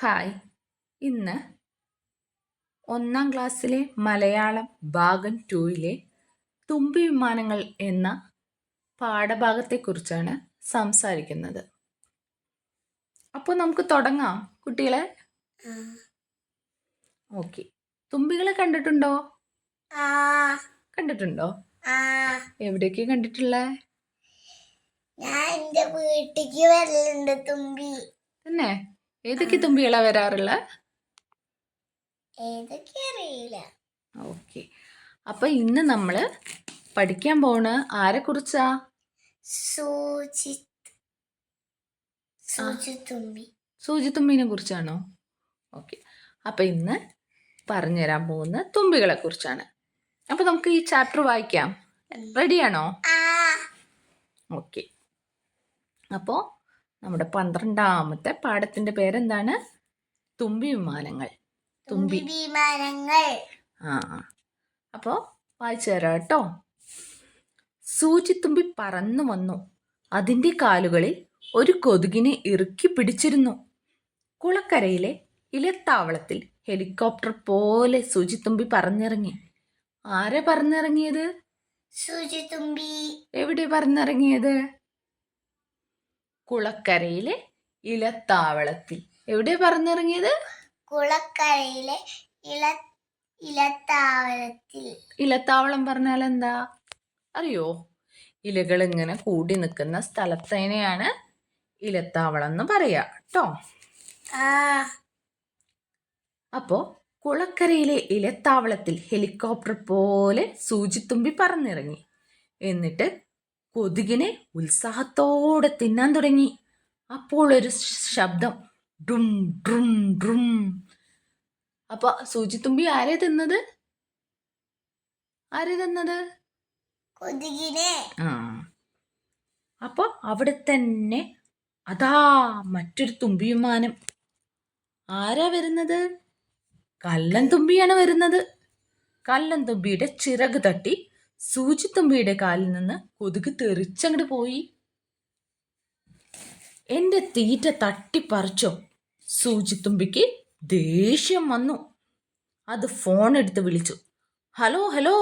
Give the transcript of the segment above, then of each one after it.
Hi. ഇന്ന് ഒന്നാം ക്ലാസ്സിലെ മലയാളം ഭാഗം ടൂയിലെ തുമ്പി വിമാനങ്ങൾ എന്ന പാഠഭാഗത്തെക്കുറിച്ചാണ് സംസാരിക്കുന്നത്. അപ്പോൾ നമുക്ക് തുടങ്ങാം കുട്ടികളെ. ഓക്കെ. തുമ്പികളെ കണ്ടിട്ടുണ്ടോ? കണ്ടിട്ടുണ്ടോ? എവിടെയൊക്കെ കണ്ടിട്ടുള്ളേ? ഞാൻ എന്റെ വീട്ടിലേക്ക് വരലുണ്ട് തുമ്പി. തന്നെ? ഏതൊക്കെ തുമ്പികളാ വരാറുള്ള? ഏതൊക്കെ അറിയില്ല. ഓക്കെ. അപ്പൊ ഇന്ന് നമ്മൾ പഠിക്കാൻ പോണ് ആരെ കുറിച്ചാ? സൂചി തുമ്പിനെ തുമ്പി. സൂചിത്തുമ്പിനെ കുറിച്ചാണോ? ഓക്കെ. അപ്പൊ ഇന്ന് പറഞ്ഞുതരാൻ പോകുന്ന തുമ്പികളെ കുറിച്ചാണ്. അപ്പൊ നമുക്ക് ഈ ചാപ്റ്റർ വായിക്കാം. റെഡിയാണോ ഓക്കെ. അപ്പോൾ നമ്മുടെ പന്ത്രണ്ടാമത്തെ പാഠത്തിന്റെ പേരെന്താണ്? തുമ്പി വിമാനങ്ങൾ. തുമ്പി. വിമാനങ്ങൾ. ആ. അപ്പോൾ വായിച്ചു തരാം കേട്ടോ. സൂചിത്തുമ്പി പറന്നു വന്നു. അതിന്റെ കാലുകളിൽ ഒരു കൊതുകിനെ ഇറുക്കി പിടിച്ചിരുന്നു. കുളക്കരയിലെ ഇലത്താവളത്തിൽ ഹെലികോപ്റ്റർ പോലെ സൂചിത്തുമ്പി പറന്നിറങ്ങി. ആരെ പറന്നിറങ്ങിയത്? സൂചി തുമ്പി. എവിടെ പറന്നിറങ്ങിയത്? കുളക്കരയിലെ ഇലത്താവളത്തിൽ. എവിടെ പറഞ്ഞിറങ്ങിയത്? കുളക്കരയിലെ ഇല ഇലത്താവളത്തിൽ. ഇലത്താവളം പറഞ്ഞാൽ എന്താ അറിയോ? ഇലകൾ ഇങ്ങനെ കൂടി നിൽക്കുന്ന സ്ഥലത്തേനെയാണ് ഇലത്താവളം എന്ന് പറയാ. കേട്ടോ അപ്പോ കുളക്കരയിലെ ഇലത്താവളത്തിൽ ഹെലികോപ്റ്റർ പോലെ സൂചിത്തുമ്പി പറന്നിറങ്ങി എന്നിട്ട് കൊതുകിനെ ഉത്സാഹത്തോടെ തിന്നാൻ തുടങ്ങി. അപ്പോൾ ഒരു ശബ്ദം ഡും ഡ്രും ഡ്രും. അപ്പൊ സൂചിത്തുമ്പി ആരെ തിന്നത്? ആരെ തിന്നത്? കൊതുകിനെ. ആ. അപ്പൊ അവിടെ തന്നെ അതാ മറ്റൊരു തുമ്പിയുമാനം ആരാ വരുന്നത്? കല്ലൻ തുമ്പിയാണ് വരുന്നത്. കല്ലൻ തുമ്പിയുടെ ചിറക് തട്ടി സൂചിത്തുമ്പിയുടെ കാലിൽ നിന്ന് കൊതുക് തെറിച്ചങ്ങോട്ട് പോയി. എന്റെ തീറ്റ തട്ടിപ്പറിച്ചോ? സൂചിത്തുമ്പിക്ക് ദേഷ്യം വന്നു. അത് ഫോൺ എടുത്ത് വിളിച്ചു. ഹലോ ഹലോ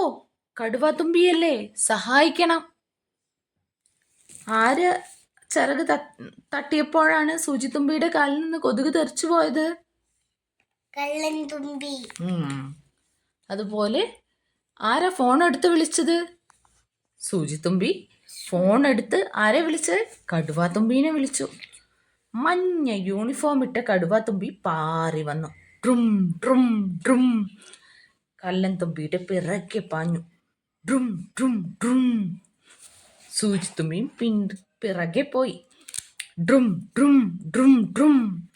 കടുവാത്തുമ്പിയല്ലേ സഹായിക്കണം. ആര് ചിറക് തട്ടിയപ്പോഴാണ് സൂചിത്തുമ്പിയുടെ കാലിൽ നിന്ന് കൊതുക് തെറിച്ചു പോയത്? കള്ളൻ തുമ്പി. അതുപോലെ ആരാ ഫോൺ എടുത്ത് വിളിച്ചത്? സൂചിത്തുമ്പി ഫോൺ എടുത്ത് ആരെ വിളിച്ചത് കടുവാത്തുമ്പീനെ വിളിച്ചു. മഞ്ഞ യൂണിഫോം ഇട്ട കടുവാത്തുമ്പി പാറി വന്നു. ഡ്രും ഡ്രും ഡ്രും. കല്ലൻ തുമ്പിയുടെ പിറക്കെ പാഞ്ഞു. ഡ്രും ഡ്രും ഡ്രും. സൂചിത്തുമ്പിയും പിൻ പിറകെ പോയി. ഡ്രും ഡ്രും ഡ്രും ഡ്രും.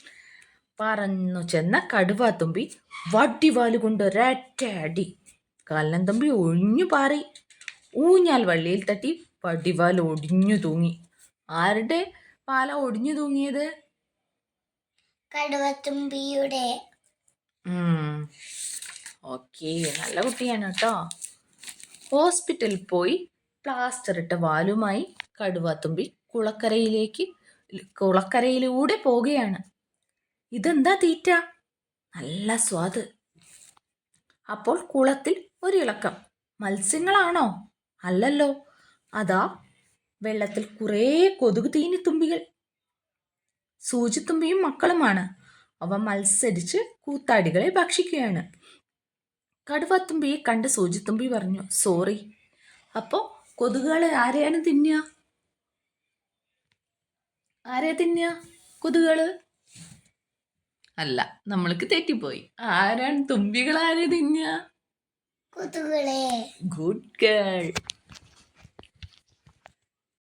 പറന്നു ചെന്ന കടുവാത്തുമ്പി വടിവാലുകൊണ്ട് ഒരൊറ്റ കല്ലൻ തമ്പി ഒഴിഞ്ഞു പാറി. ഊഞ്ഞാൽ വള്ളിയിൽ തട്ടി പടിവാൽ ഒടിഞ്ഞു തൂങ്ങി. ആരുടെ പാല ഒടിഞ്ഞു തൂങ്ങിയത്? കടുവത്തുമ്പിയുടെ. ഓക്കെ നല്ല കുട്ടിയാണ് കേട്ടോ. ഹോസ്പിറ്റലിൽ പോയി പ്ലാസ്റ്റർ ഇട്ട വാലുമായി കടുവാത്തുമ്പി കുളക്കരയിലേക്ക് കുളക്കരയിലൂടെ പോവുകയാണ്. ഇതെന്താ തീറ്റ? നല്ല സ്വാദ്. അപ്പോൾ കുളത്തിൽ ഒരു ഇളക്കം. മത്സ്യങ്ങളാണോ? അല്ലല്ലോ. അതാ വെള്ളത്തിൽ കുറേ കൊതുക് തീനിത്തുമ്പികൾ. സൂചിത്തുമ്പിയും മക്കളുമാണ്. അവ മത്സരിച്ച് കൂത്താടികളെ ഭക്ഷിക്കുകയാണ്. കടുവത്തുമ്പിയെ കണ്ട് സൂചിത്തുമ്പി പറഞ്ഞു സോറി. അപ്പോൾ കൊതുകുകളെ ആരെയാണ് തിന്നുക? ആരെയാ തിന്നുക? കൊതുകുകൾ? അല്ല നമ്മൾക്ക് തെറ്റിപ്പോയി. ആരാണ് തുമ്പികൾ ആരെ തിന്നുക? good girl